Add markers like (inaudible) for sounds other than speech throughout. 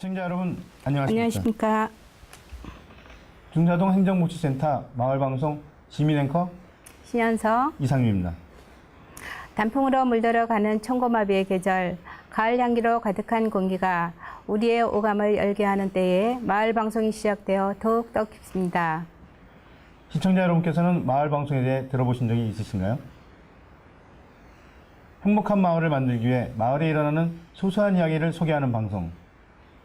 시청자 여러분 안녕하십니까? 안녕하십니까. 중사동 행정복지센터 마을방송 시민 앵커 신현서 이상규입니다. 단풍으로 물들어 가는 청고마비의 계절, 가을 향기로 가득한 공기가 우리의 오감을 열게 하는 때에 마을 방송이 시작되어 더욱 뜻깊습니다. 시청자 여러분께서는 마을 방송에 대해 들어보신 적이 있으신가요? 행복한 마을을 만들기 위해 마을에 일어나는 소소한 이야기를 소개하는 방송.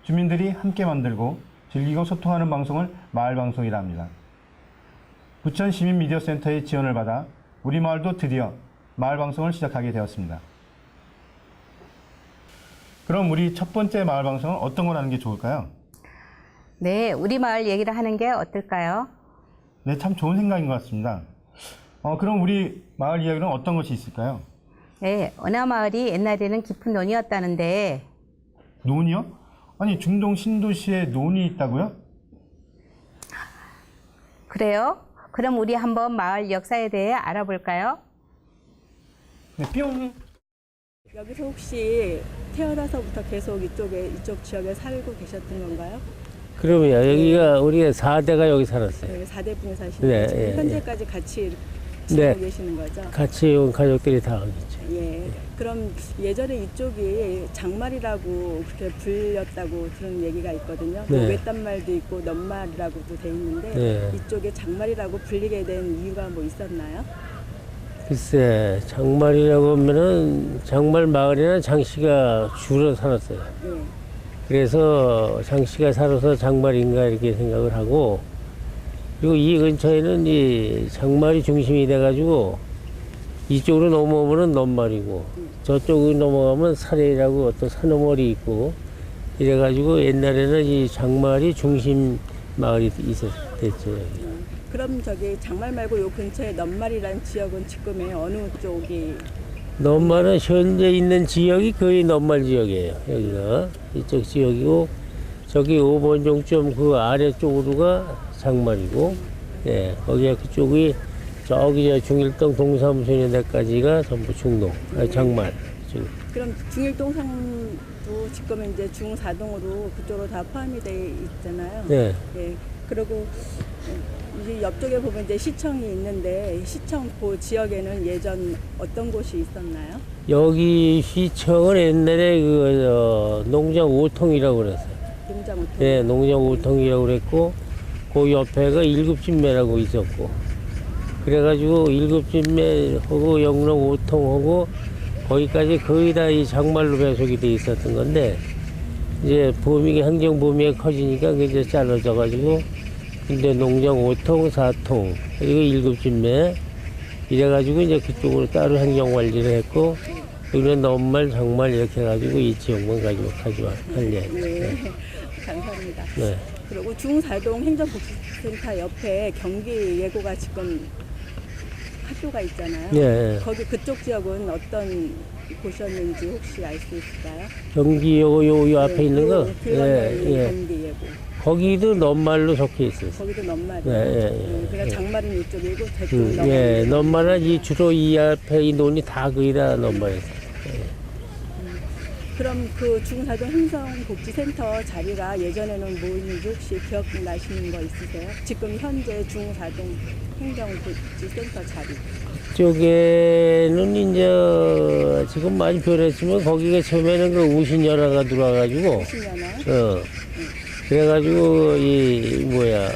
주민들이 함께 만들고 즐기고 소통하는 방송을 마을 방송이라 합니다. 부천 시민 미디어 센터의 지원을 받아 우리 마을도 드디어 마을 방송을 시작하게 되었습니다. 그럼 우리 첫 번째 마을 방송은 어떤 걸 하는 게 좋을까요? 네, 우리 마을 얘기를 하는 게 어떨까요? 네, 참 좋은 생각인 것 같습니다. 어, 그럼 우리 마을 이야기는 어떤 것이 있을까요? 네, 어느 마을이 옛날에는 깊은 논이었다는데 논이요? 아니, 중동 신도시에 논이 있다고요? 그래요? 그럼 우리 한번 마을 역사에 대해 알아볼까요? 네, 뿅! 여기서 혹시 태어나서부터 계속 이쪽에 이쪽 지역에 살고 계셨던 건가요? 그러면요 여기가 우리가 4대가 여기 살았어요. 여기 4대 분이 사시는 네, 거죠? 예, 현재까지 같이 네. 지내고 계시는 거죠? 같이 온 가족들이 다 있죠. 예. 그럼 예전에 이쪽이 장말이라고 그렇게 불렸다고 들은 얘기가 있거든요. 뭐 네. 외딴 말도 있고 넘말이라고도 돼 있는데 네. 이쪽에 장말이라고 불리게 된 이유가 뭐 있었나요? 글쎄 장말이라고 하면은 장말 마을에는 장씨가 주로 살았어요. 예. 그래서 장씨가 살아서 장말인가 이렇게 생각을 하고 그리고 이 근처에는 이 장말이 중심이 돼가지고 이쪽으로 넘어오면은 넘말이고 저쪽으로 넘어가면 사례라고 어떤 산어머리 있고 이래가지고 옛날에는 이 장말이 중심 마을이 있었댔죠. 그럼 저기 장말 말고 요 근처에 넘말이라는 지역은 지금의 어느 쪽이 넘말은 현재 있는 지역이 거의 넘말 지역이에요. 여기가 이쪽 지역이고 저기 5번 종점 그 아래쪽으로가 장말이고 예 거기가 그쪽이 저기 저 중일동 동사무소 있는 데까지가 전부 중동 아, 장말 지금 그럼 중일동 상도 지금은 이제 중사동으로 그쪽으로 다 포함이 돼 있잖아요. 네 예. 그리고 이제 옆쪽에 보면 이제 시청이 있는데 시청 그 지역에는 예전 어떤 곳이 있었나요? 여기 시청은 옛날에 그 어, 농장 오통이라고 그랬어요. 농장 오통. 예 농장 오통이라고 그랬고 그 옆에가 일급진매라고 있었고 그래가지고 일급진매하고 영농 오통하고 거기까지 거의 다 이 장말로 배속이 돼 있었던 건데 이제 범위가 행정 범위가 커지니까 이제 잘라져가지고 근데 농장 오통 사통 그리고 일급진매 이래가지고 이제 그쪽으로 따로 행정 관리를 했고 여기는 넘말 장말 이렇게 해가지고 이 지역만 가지고 가지고 관리해. 네. 감사합니다. 네. 그리고 중사동 행정복지센터 옆에 경기 예고가 지금 학교가 있잖아요. 예. 거기 그쪽 지역은 어떤 곳이었는지 혹시 알 수 있을까요? 경기 요, 요, 요 앞에 있는 거? 예, 예, 예. 경기 예고. 거기도 넘말로 적혀 있어요. 거기도 넘말이에요. 예, 예, 예. 음, 그냥 장말은 이쪽이고 저쪽 음, 넘말. 예, 넘말은 이 주로 이 앞에 이 논이 다 거의 다 넘말이에요. 그럼 그 중사동 행정복지센터 자리가 예전에는 뭐였는지 혹시 기억나시는 거 있으세요? 지금 현재 중사동 행정복지센터 자리. 쪽에는 이제 지금 많이 변했지만 거기가 처음에는 그 우신연화가 들어와가지고, 10년을 어, 그래가지고 이 뭐야,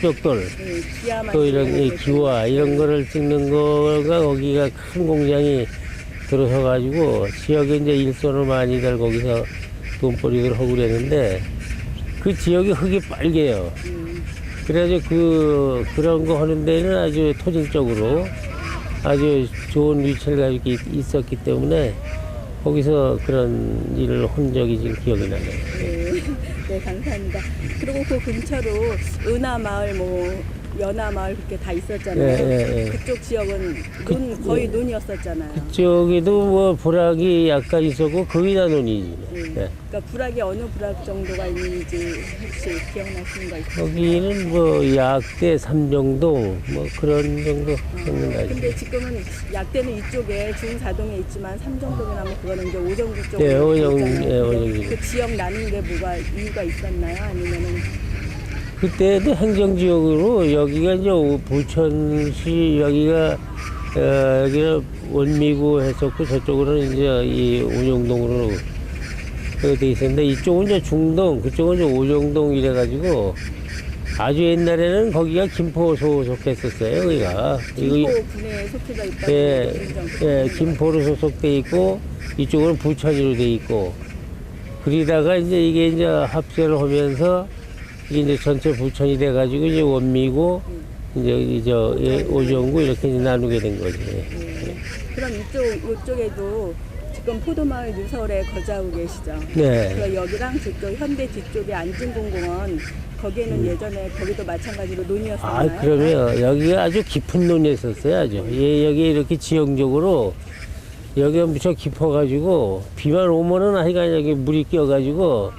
흑벽돌, 네, 기아만 또 이런 이 기와 이런 거를 찍는 거가 거기가 큰 공장이 들어서 가지고 지역에 이제 일손을 많이들 거기서 돈벌이를 하고 그랬는데 그 지역이 흙이 빨개요. 그래가지고 그 그런 거 하는 데는 아주 토질적으로 아주 좋은 위치를 가지고 있- 있었기 때문에 거기서 그런 일을 한 적이 지금 기억이 나네요. 네, (laughs) 네, 감사합니다. 그리고 그 근처로 은하 마을 뭐 연화 마을 그렇게 다 있었잖아요. 예, 예, 예. 그쪽 지역은 논 거의 논이었었잖아요. 저기도 뭐 불악이 약간 있었고 거의 다 논이지. 예. 예. 그러니까 불악이 어느 불악 정도가 있는지 혹시 기억나시는 거 있어요? 거기는 뭐 약대 삼정동 뭐 그런 정도 있는 거 근데 지금은 약대는 이쪽에 중사동에 있지만 삼정동이나 뭐 그거는 이제 오정구 쪽으로 네, 오정- 있잖아요. 예, 근데 오정구. 그 지역 나눈 게 뭐가 이유가 있었나요? 아니면은 그때도 행정지역으로 여기가 이제 오- 부천시 여기가 어, 여기가 원미구 했었고 저쪽으로는 이제 이 오정동으로 그돼 있었는데 이쪽은 이제 중동 그쪽은 이제 오정동 이래가지고 아주 옛날에는 거기가 김포 소 속했었어요 거기가 이거 김포 군에 속해져 있다고 예. 예, 김포로 소속돼 있고 이쪽은 부천으로 돼 있고 그러다가 이제 이게 이제 합세를 하면서 이게 이제 전체 부천이 돼가지고 이제 원미고 이제 이제 예, 오정구 이렇게 이제 나누게 된 거지. 예. 그럼 이쪽 이쪽에도 지금 포도마을 유설에 거주하고 계시죠? 네. 그럼 여기랑 저쪽 현대 뒤쪽에 안진공공원 거기에는 예전에 거기도 마찬가지로 아, 논이었었나요? 그러면 여기가 아주 깊은 논이었었어요, 아주. 예, 여기 이렇게 지형적으로 여기가 무척 깊어가지고 비만 오면은 하여간 여기 물이 끼어가지고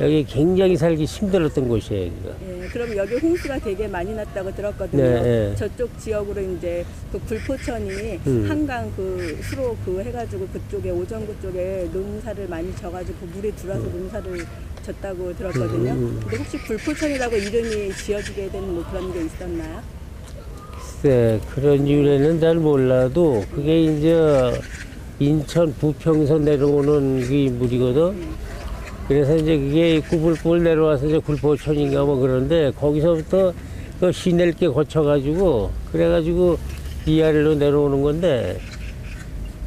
여기 굉장히 살기 힘들었던 곳이에요, 여기가. 예, 그럼 여기 홍수가 되게 많이 났다고 들었거든요. 네, 네. 저쪽 지역으로 이제 그 굴포천이 음. 한강 그 수로 그 해가지고 그쪽에 오정구 쪽에 논사를 많이 져가지고 그 물이 들어와서 논사를 졌다고 들었거든요. 음. 근데 혹시 굴포천이라고 이름이 지어지게 된 뭐 그런 게 있었나요? 글쎄, 그런 이유는 잘 몰라도 그게 이제 인천 부평선 내려오는 그 물이거든. 그래서 이제 그게 꾸불꾸불 내려와서 이제 굴포천인가 뭐 그런데 거기서부터 그 시낼게 거쳐가지고 그래가지고 이 아래로 내려오는 건데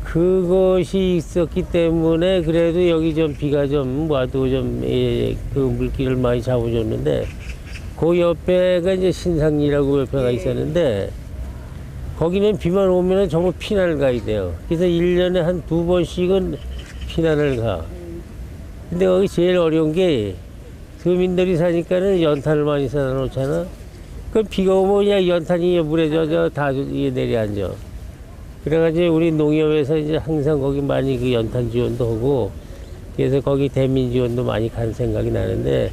그것이 있었기 때문에 그래도 여기 좀 비가 좀 와도 좀그 물기를 많이 잡아줬는데 그 옆에가 이제 신상리라고 옆에가 예. 있었는데 거기는 비만 오면은 전부 피난을 가야 돼요. 그래서 일년에 한 두 번씩은 피난을 가. 근데 거기 제일 어려운 게 서민들이 사니까는 연탄을 많이 사다 놓잖아. 그 비가 오면 그냥 연탄이 물에 젖어 다 내려앉아. 그래가지고 우리 농협에서 이제 항상 거기 많이 그 연탄 지원도 하고 그래서 거기 대민 지원도 많이 간 생각이 나는데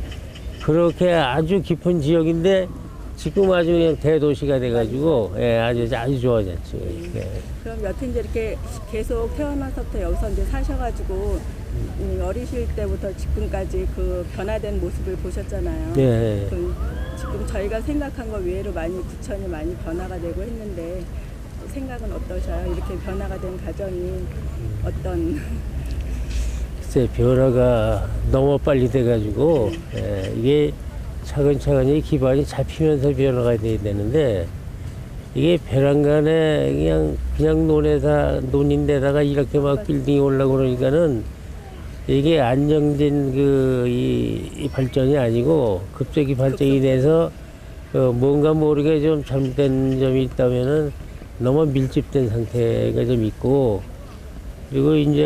그렇게 아주 깊은 지역인데 지금 아주 그냥 대도시가 돼가지고 예, 아주 아주 좋아졌죠. 예. 그럼 여튼 이제 이렇게 계속 태어나서부터 여기서 이제 사셔가지고 음, 어리실 때부터 지금까지 그 변화된 모습을 보셨잖아요. 예. 그 지금 저희가 생각한 것 외로 많이 부천이 많이 변화가 되고 했는데 생각은 어떠셔요? 이렇게 변화가 된 과정이 어떤 글쎄 변화가 너무 빨리 돼가지고 예, 이게 차근차근히 기반이 잡히면서 변화가 돼야 되는데 이게 벼랑간에 그냥 그냥 논에다 논인데다가 이렇게 막 빌딩이 올라고 그러니까는 이게 안정된 그 이 발전이 아니고 급격히 발전이 돼서 어, 뭔가 모르게 좀 잘못된 점이 있다면은 너무 밀집된 상태가 좀 있고 그리고 이제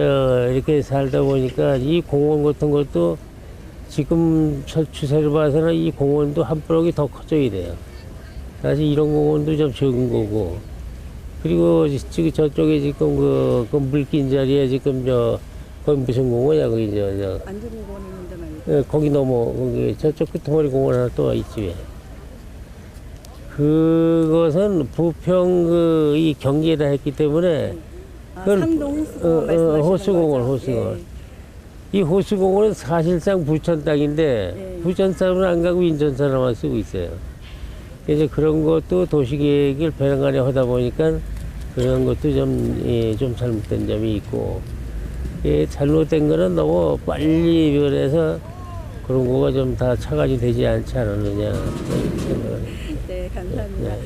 이렇게 살다 보니까 이 공원 같은 것도 지금 저 추세를 봐서는 이 공원도 한 브럭이 더 커져야 돼요. 사실 이런 공원도 좀 적은 거고. 그리고 지금 저쪽에 지금 그, 그 물긴 자리에 지금 저, 거기 무슨 공원이야, 거기 저, 저, 안전 공원 있는데 말이에요. 예, 거기 넘어, 거기 저쪽 끝머리 공원 하나 또 있지, 왜. 그것은 부평 그, 이 경기에다 했기 때문에 아, 그건- 상동 호수공원 어, 어, 호수공원? 호수공원. 예. 이 호수공원은 사실상 부천 땅인데 네. 부천 사람은 안 가고 인천 사람만 쓰고 있어요. 그래서 그런 것도 도시계획을 배랑간에 하다 보니까 그런 것도 좀, 예, 좀 잘못된 점이 있고 예, 잘못된 거는 너무 빨리 변해서 그런 거가 좀 다 차관이 되지 않지 않았느냐 해요. 네, 감사합니다. 네.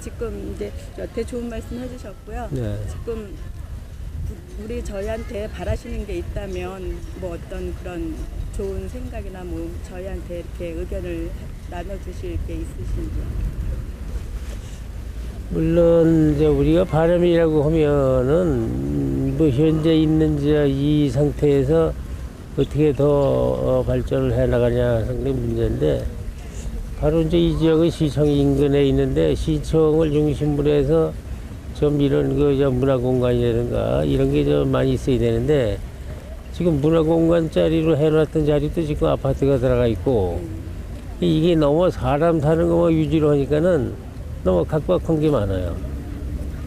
지금 이제 여태 좋은 말씀 해주셨고요. 네. 지금 부- 우리 저희한테 바라시는 게 있다면 뭐 어떤 그런 좋은 생각이나 뭐 저희한테 이렇게 의견을 나눠주실 게 있으신지요? 물론 이제 우리가 바람이라고 하면은 뭐 현재 있는 이 상태에서 어떻게 더 어, 발전을 해 나가냐 상당히 문제인데 바로 이제 이 지역은 시청 인근에 있는데 시청을 중심으로 해서 좀 이런 그저 문화공간이라든가 이런 게 좀 많이 있어야 되는데 지금 문화공간 자리로 해놨던 자리도 지금 아파트가 들어가 있고 이게 너무 사람 사는 거만 유지로 하니까는 너무 각박한 게 많아요.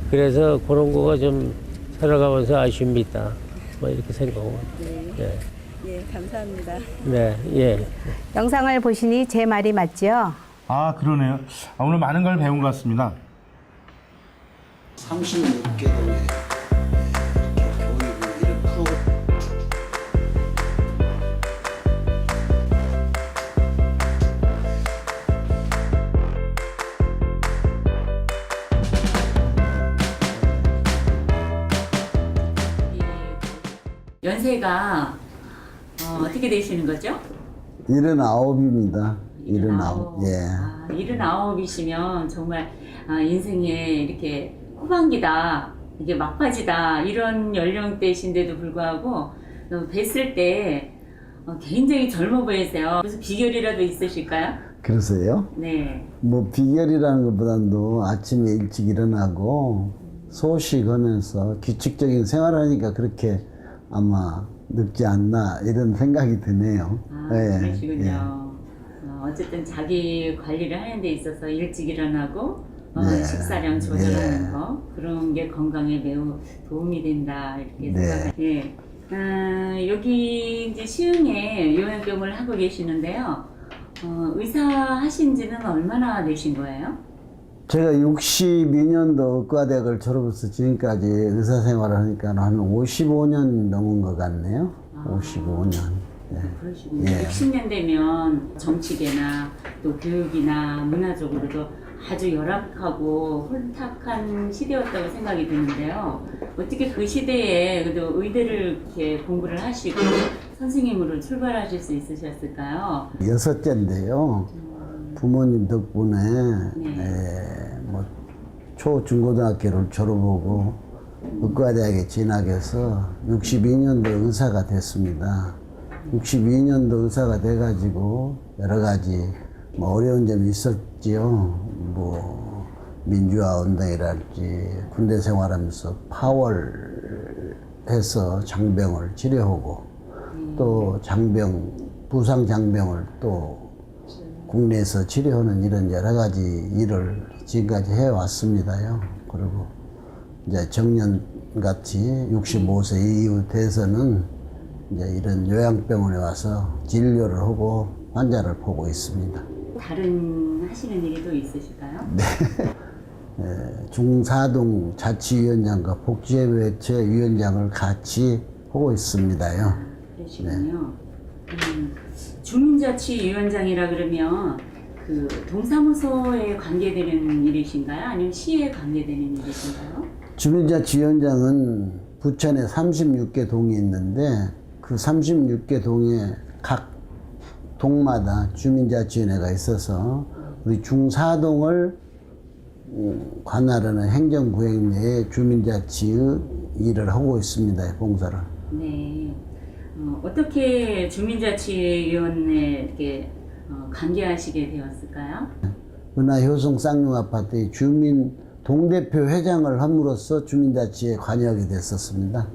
그래서 그런 거가 좀 살아가면서 아쉬움이 있다. 뭐 이렇게 생각하고. 네, 네. 예, 감사합니다. 네, 예. 영상을 보시니 제 말이 맞지요? 아 그러네요. 아, 오늘 많은 걸 배운 것 같습니다. 36개 동에 이렇게 보이고 이런 프로 연세가 어, 떻게 되시는 거죠? 일흔아홉입니다. 일흔아홉. 예. 아, 일흔아홉이시면 정말 아, 인생에 이렇게 후반기다, 이게 막바지다 이런 연령대신데도 불구하고 어, 뵀을 때 어, 굉장히 젊어 보이세요. 무슨 비결이라도 있으실까요? 그러세요? 네. 뭐 비결이라는 것보다도 아침에 일찍 일어나고 소식하면서 규칙적인 생활하니까 그렇게 아마 늙지 않나 이런 생각이 드네요. 아, 예, 그러시군요. 예. 어, 어쨌든 자기 관리를 하는 데 있어서 일찍 일어나고 어, 네. 식사량 조절하는 네. 거 그런 게 건강에 매우 도움이 된다 이렇게 네. 생각해요. 예. 아, 여기 이제 시흥에 요양병을 하고 계시는데요. 어, 의사 하신 지는 얼마나 되신 거예요? 제가 62년도 의과대학을 졸업해서 지금까지 의사 생활을 하니까 한 55년 넘은 것 같네요. 55년. 예. 그러시군요. 예. 60년 되면 정치계나 또 교육이나 문화적으로도 아주 열악하고 혼탁한 시대였다고 생각이 드는데요. 어떻게 그 시대에 그래도 의대를 이렇게 공부를 하시고 선생님으로 출발하실 수 있으셨을까요? 여섯째인데요. 부모님 덕분에 네. 에, 뭐 초, 중고등학교를 졸업하고 의과대학에 진학해서 62년도 의사가 됐습니다. 62년도 의사가 돼가지고 여러 가지 뭐 어려운 점이 있었지요. 뭐 민주화 운동이랄지 군대 생활하면서 파월해서 장병을 치료하고 또 장병 부상 장병을 또 국내에서 치료하는 이런 여러 가지 일을 지금까지 해왔습니다요. 그리고 이제 정년 같이 65세 이후 돼서는 이제 이런 요양병원에 와서 진료를 하고 환자를 보고 있습니다. 다른 하시는 일이 또 있으실까요? 에, (laughs) 중사동 자치위원장과 복지회체 위원장을 같이 하고 있습니다요. 그러시군요. 음, 주민자치위원장이라 그러면 그 동사무소에 관계되는 일이신가요? 아니면 시에 관계되는 일이신가요? 주민자치위원장은 부천에 36개 동이 있는데 그 36개 동에 각 동마다 주민자치위원회가 있어서 우리 중사동을 음, 관할하는 행정구역 내에 주민자치의 일을 하고 있습니다. 봉사를. 네. 어, 어떻게 주민자치위원회 이렇게 어, 관계하시게 되었을까요? 은하 효성 쌍용 아파트의 주민 동대표 회장을 함으로써 주민자치에 관여하게 됐었습니다.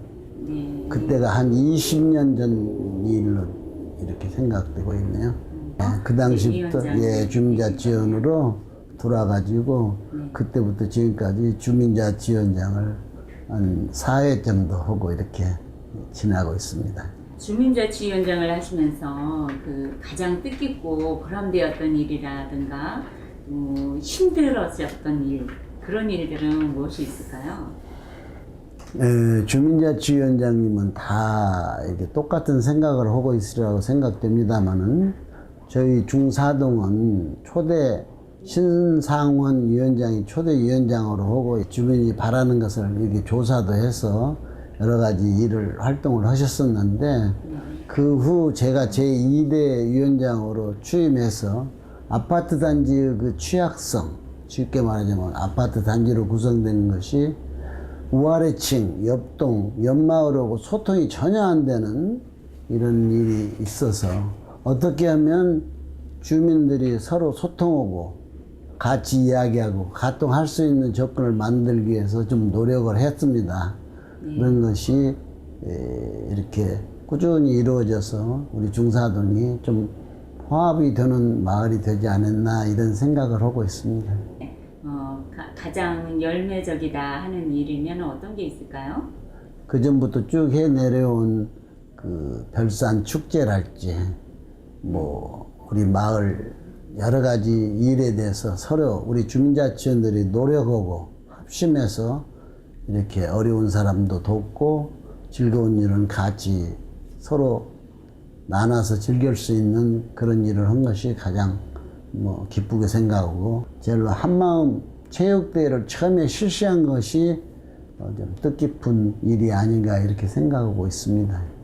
네. 그때가 한 20년 전 일로 이렇게 생각되고 있네요. 예, 그 당시부터. 예, 주민자치위원으로 돌아가지고 그때부터 지금까지 주민자치위원장을 한 4회 정도 하고 이렇게 지나고 있습니다. 주민자치위원장을 하시면서 그 가장 뜻깊고 보람되었던 일이라든가 뭐 힘들었었던 일 그런 일들은 무엇이 있을까요? 에, 주민자치위원장님은 다 이렇게 똑같은 생각을 하고 있으리라고 생각됩니다만은 저희 중사동은 초대 신상원 위원장이 초대 위원장으로 하고 주민이 바라는 것을 이렇게 조사도 해서 여러 가지 일을 활동을 하셨었는데 그 후 제가 제2대 위원장으로 취임해서 아파트 단지의 그 취약성 쉽게 말하자면 아파트 단지로 구성되는 것이 우아래층, 옆동, 옆마을하고 소통이 전혀 안 되는 이런 일이 있어서 어떻게 하면 주민들이 서로 소통하고 같이 이야기하고 가통할 수 있는 조건을 만들기 위해서 좀 노력을 했습니다. 그런 것이 에, 이렇게 꾸준히 이루어져서 우리 중사동이 좀 화합이 되는 마을이 되지 않았나 이런 생각을 하고 있습니다. 어, 가, 가장 열매적이다 하는 일이면 어떤 게 있을까요? 그 전부터 쭉 해 내려온 그 별산 축제랄지 뭐 우리 마을 여러 가지 일에 대해서 서로 우리 주민자치원들이 노력하고 합심해서 이렇게 어려운 사람도 돕고 즐거운 일은 같이 서로 나눠서 즐길 수 있는 그런 일을 한 것이 가장 뭐 기쁘게 생각하고 제일로 한마음 체육대회를 처음에 실시한 것이 어, 좀 뜻깊은 일이 아닌가 이렇게 생각하고 있습니다.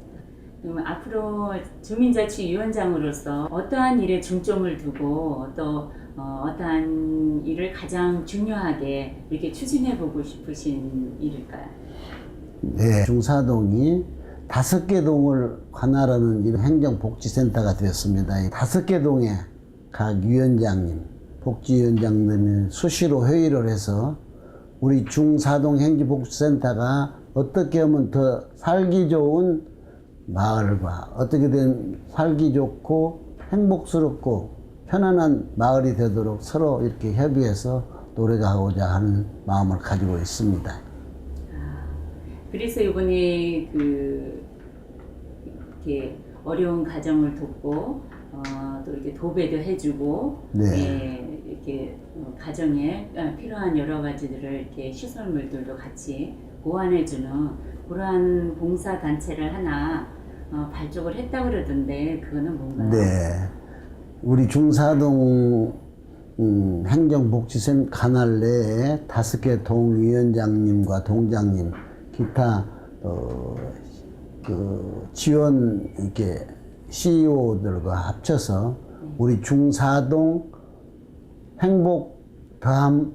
그럼 앞으로 주민자치위원장으로서 어떠한 일에 중점을 두고 또 어, 어떠한 일을 가장 중요하게 이렇게 추진해 보고 싶으신 일일까요? 네. 중사동이 다섯 개 동을 관할하는 이런 행정복지센터가 되었습니다. 이 다섯 개 동에 각 위원장님, 복지위원장들이 수시로 회의를 해서 우리 중사동 행정복지센터가 어떻게 하면 더 살기 좋은 마을과 어떻게 된 살기 좋고 행복스럽고 편안한 마을이 되도록 서로 이렇게 협의해서 노력하고자 하는 마음을 가지고 있습니다. 그래서 이번에 그 이렇게 어려운 가정을 돕고 어, 또 이렇게 도배도 해주고 네. 예, 이렇게 어, 가정에 어, 필요한 여러 가지들을 이렇게 시설물들도 같이 보완해주는 그러한 봉사 단체를 하나 어, 발족을 했다 그러던데 그거는 뭔가요? 네. 우리 중사동 음, 행정복지센 관할 내에 다섯 개 동위원장님과 동장님, 기타 어, 그 지원 이렇게 CEO들과 합쳐서 우리 중사동 행복 더함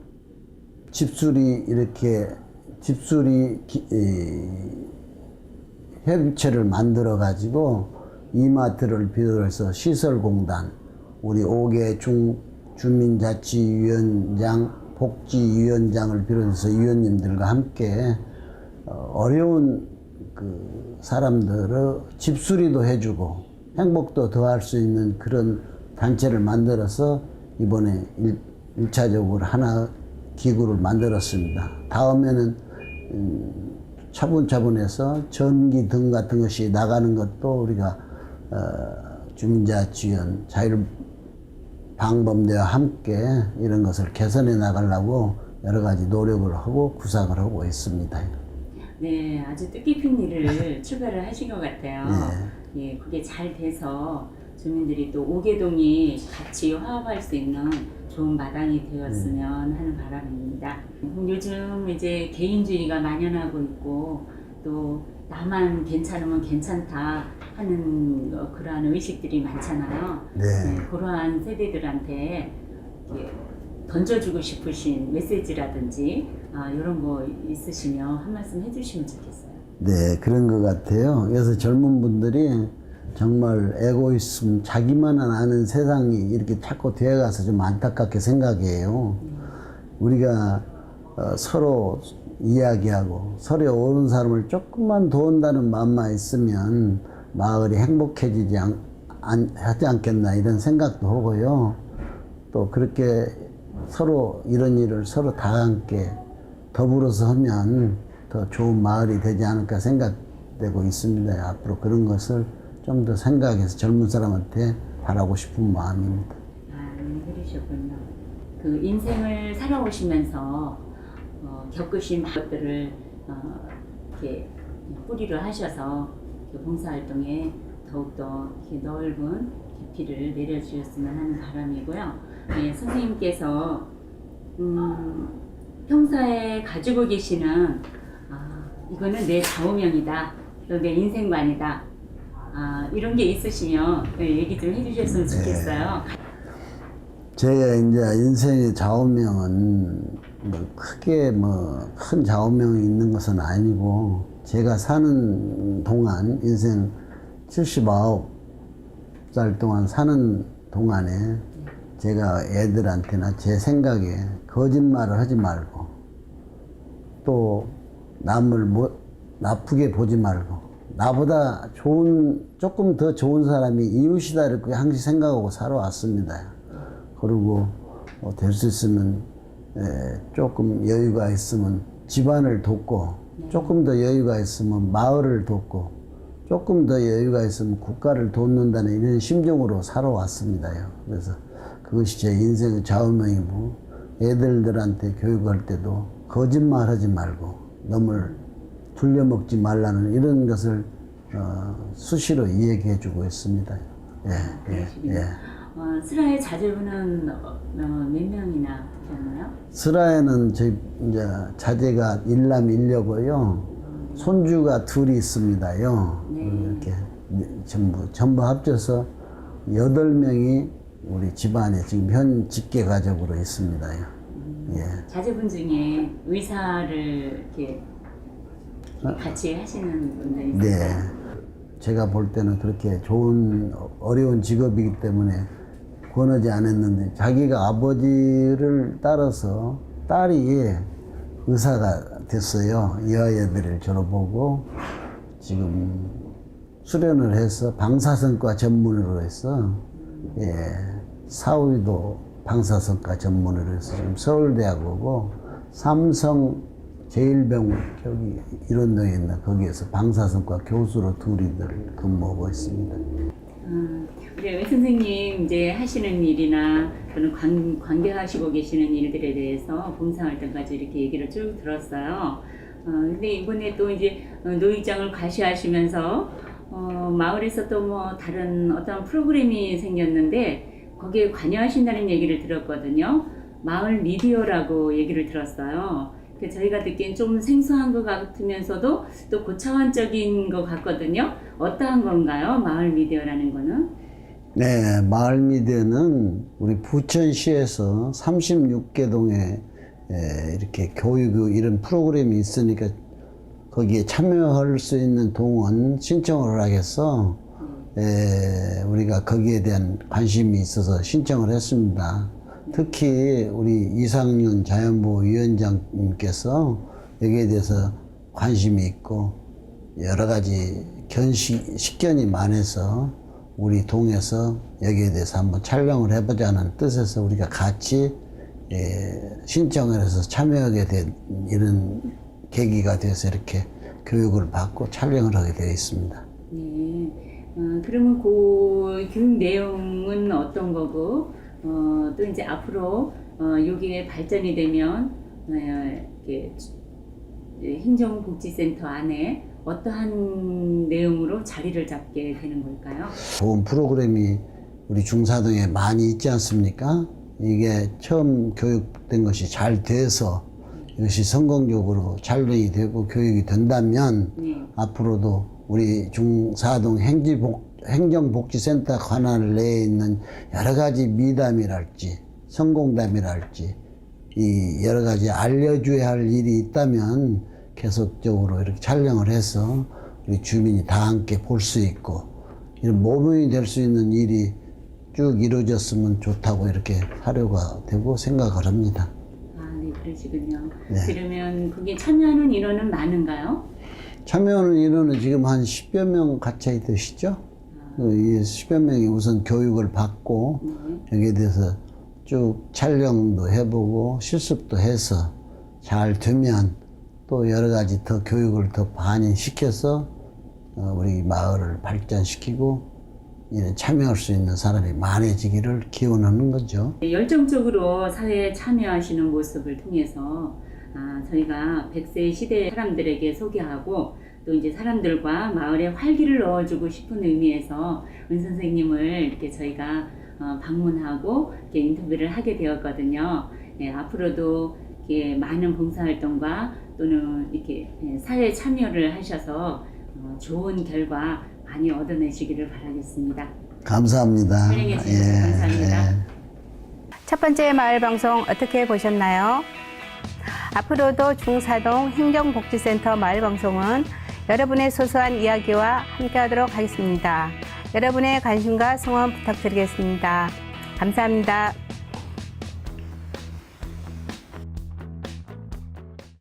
집수리 이렇게 집수리 기- 이, 협의체를 만들어 가지고 이마트를 비롯해서 시설공단 우리 5개 중 주민자치위원장 복지위원장을 비롯해서 위원님들과 함께 어, 어려운 그 사람들의 집수리도 해주고 행복도 더할 수 있는 그런 단체를 만들어서 이번에 일, 일차적으로 하나 기구를 만들었습니다. 다음에는 음, 차분차분해서 전기 등 같은 것이 나가는 것도 우리가 어, 주민자치원 자율 방범대와 함께 이런 것을 개선해 나가려고 여러 가지 노력을 하고 구상을 하고 있습니다. 네, 아주 뜻깊은 일을 (laughs) 출발을 하신 것 같아요. 예, 그게 잘 돼서 주민들이 또 오개동이 같이 화합할 수 있는 좋은 마당이 되었으면 하는 바람입니다. 음, 요즘 이제 개인주의가 만연하고 있고 또 나만 괜찮으면 괜찮다 하는 어, 그러한 의식들이 많잖아요. 네. 그러한 세대들한테 던져주고 싶으신 메시지라든지 아, 이런 거 있으시면 한 말씀 해주시면 좋겠어요. 네, 그런 것 같아요. 그래서 젊은 분들이 정말 에고이즘, 자기만 아는 세상이 이렇게 자꾸 되어가서 좀 안타깝게 생각해요. 우리가 어, 서로 이야기하고 서로 오는 사람을 조금만 도운다는 마음만 있으면 마을이 행복해지지 않, 안- 하지 않겠나 이런 생각도 하고요. 또 그렇게 서로 이런 일을 서로 다 함께 더불어서 하면 더 좋은 마을이 되지 않을까 생각되고 있습니다. 앞으로 그런 것을 좀 더 생각해서 젊은 사람한테 바라고 싶은 마음입니다. 아, 네, 그러셨군요. 그 인생을 살아오시면서 어, 겪으신 것들을 어, 이렇게 뿌리를 하셔서 그 봉사활동에 더욱더 이렇게 넓은 깊이를 내려주셨으면 하는 바람이고요. 네, 선생님께서 음, 평소에 가지고 계시는 아, 이거는 내 좌우명이다, 또내 인생관이다. 아, 이런 게 있으시면 네, 얘기 좀 해주셨으면 좋겠어요. 제가 이제 인생의 좌우명은 뭐 크게 뭐 큰 좌우명이 있는 것은 아니고 제가 사는 동안 인생 79살 동안 사는 동안에 제가 애들한테나 제 생각에 거짓말을 하지 말고 또 남을 뭐, 나쁘게 보지 말고 나보다 좋은 조금 더 좋은 사람이 이웃이다 이렇게 항상 생각하고 살아왔습니다. 그리고 뭐 될 수 있으면 에, 조금 여유가 있으면 집안을 돕고 조금 더 여유가 있으면 마을을 돕고 조금 더 여유가 있으면 국가를 돕는다는 이런 심정으로 살아왔습니다요. 그래서 그것이 제 인생의 좌우명이고 애들들한테 교육할 때도 거짓말하지 말고 너물 돌려먹지 말라는 이런 것을 어, 수시로 이야기해 주고 있습니다. 예, 예, 예. 어, 슬하의 자제분은 어, 어, 몇 명이나 되셨나요? 스라에는 저희 이제 자제가 일남 일녀고요. 손주가 둘이 있습니다요. 이렇게 전부 전부 합쳐서 여덟 명이 우리 집안에 지금 현 직계 가족으로 있습니다요. 예. 자제분 중에 의사를 이렇게 같이 하시는 분들이 네. 제가 볼 때는 그렇게 좋은 어려운 직업이기 때문에 권하지 않았는데 자기가 아버지를 따라서 딸이 의사가 됐어요. 여아애들을 졸업하고 지금 수련을 해서 방사선과 전문으로 해서 예, 사위도 방사선과 전문으로 해서 지금 서울대학교고 삼성 제일병원 이런 데에 있는 거기에서 방사선과 교수로 둘이들 근무하고 있습니다. 음, 우리 의 선생님 이제 하시는 일이나 또는 관, 관계하시고 계시는 일들에 대해서 봉사활동까지 이렇게 얘기를 쭉 들었어요. 어, 근데 이번에 또 이제 어, 노익장을 과시하시면서 어, 마을에서 또 뭐 다른 어떤 프로그램이 생겼는데 거기에 관여하신다는 얘기를 들었거든요. 마을 미디어라고 얘기를 들었어요. 그 저희가 듣기엔 좀 생소한 것 같으면서도 또 고차원적인 것 같거든요. 어떠한 건가요? 마을 미디어라는 거는? 네, 마을 미디어는 우리 부천시에서 36개 동에 에, 이렇게 교육 이런 프로그램이 있으니까 거기에 참여할 수 있는 동원 신청을 하겠어 에, 우리가 거기에 대한 관심이 있어서 신청을 했습니다. 특히 우리 이상윤 자연보호 위원장님께서 여기에 대해서 관심이 있고 여러 가지 견식, 식견이 많아서 우리 동에서 여기에 대해서 한번 촬영을 해보자는 뜻에서 우리가 같이 예, 신청을 해서 참여하게 된 이런 계기가 돼서 이렇게 교육을 받고 촬영을 하게 되어 있습니다. 네. 어, 그러면 그 교육 내용은 어떤 거고, 어, 또 이제 앞으로 어, 여기에 발전이 되면 어, 이렇게 예, 행정복지센터 안에 어떠한 내용으로 자리를 잡게 되는 걸까요? 좋은 프로그램이 우리 중사동에 많이 있지 않습니까? 이게 처음 교육된 것이 잘 돼서 이것이 성공적으로 촬영이 되고 교육이 된다면 네. 앞으로도 우리 중사동 행지복, 행정복지센터 관할 내에 있는 여러 가지 미담이랄지 성공담이랄지 이 여러 가지 알려줘야 할 일이 있다면 계속적으로 이렇게 촬영을 해서 우리 주민이 다 함께 볼 수 있고 이런 모범이 될 수 있는 일이 쭉 이루어졌으면 좋다고 이렇게 하려고 되고 생각을 합니다. 아, 네, 그러시군요. 네. 그러면 거기에 참여하는 인원은 많은가요? 참여하는 인원은 지금 한 10여 명 가까이 되시죠? 그이 10여 명이 우선 교육을 받고 여기에 대해서 쭉 촬영도 해보고 실습도 해서 잘 되면 또 여러 가지 더 교육을 더 많이 시켜서 어, 우리 마을을 발전시키고 참여할 수 있는 사람이 많아지기를 기원하는 거죠. 열정적으로 사회에 참여하시는 모습을 통해서 아, 저희가 100세 시대 사람들에게 소개하고 또 이제 사람들과 마을에 활기를 넣어주고 싶은 의미에서 은 선생님을 이렇게 저희가 어, 방문하고 이렇게 인터뷰를 하게 되었거든요. 예, 앞으로도 이렇게 많은 봉사활동과 또는 이렇게 예, 사회 참여를 하셔서 어, 좋은 결과 많이 얻어내시기를 바라겠습니다. 감사합니다. 주셔서 감사합니다. 첫 번째 마을 방송 어떻게 보셨나요? 앞으로도 중사동 행정복지센터 마을 방송은 여러분의 소소한 이야기와 함께하도록 하겠습니다. 여러분의 관심과 성원 부탁드리겠습니다. 감사합니다.